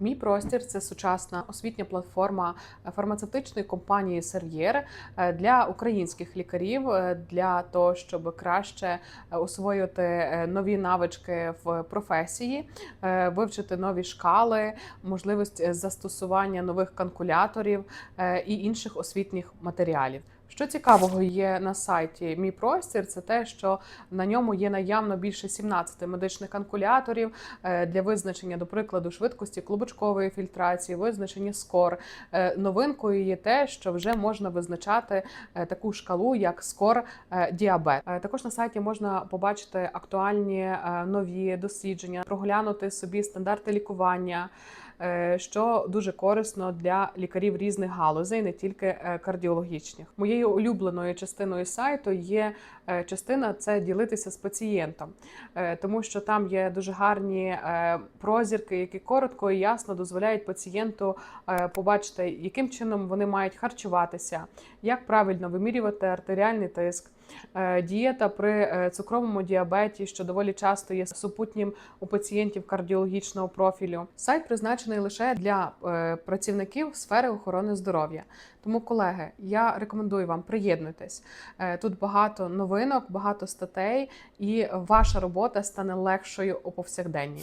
Мій простір це сучасна освітня платформа фармацевтичної компанії Серв'єр е, для українських лікарів е, для того, щоб краще е, освоїти е, нові навички в професії, е, вивчити нові шкали, можливість е, застосування нових калькуляторів е, і інших освітніх матеріалів. Що цікавого є на сайті Мій простір, це те, що на ньому є наявно більше 17 медичних калькуляторів е, для визначення, до прикладу, швидкості клубочкової фільтрації, визначення скор. Е, Новинкою є те, що вже можна визначати е, таку шкалу, як скор діабет. Також на сайті можна побачити актуальні нові дослідження, проглянути собі стандарти лікування. Е, Що дуже корисно для лікарів різних галузей, не тільки е, кардіологічних. Моєю улюбленою частиною сайту є е, частина це ділитися з пацієнтом, тому що там є дуже гарні прозірки, які коротко і ясно дозволяють пацієнту побачити, яким чином вони мають харчуватися, як правильно вимірювати артеріальний тиск. Е, Дієта при е, цукровому діабеті, що доволі часто є супутнім у пацієнтів кардіологічного профілю. Сайт призначений лише для е, працівників сфери охорони здоров'я. Тому, колеги, я рекомендую вам приєднуйтесь. Тут багато новинок, багато статей, і ваша робота стане легшою у повсякденні.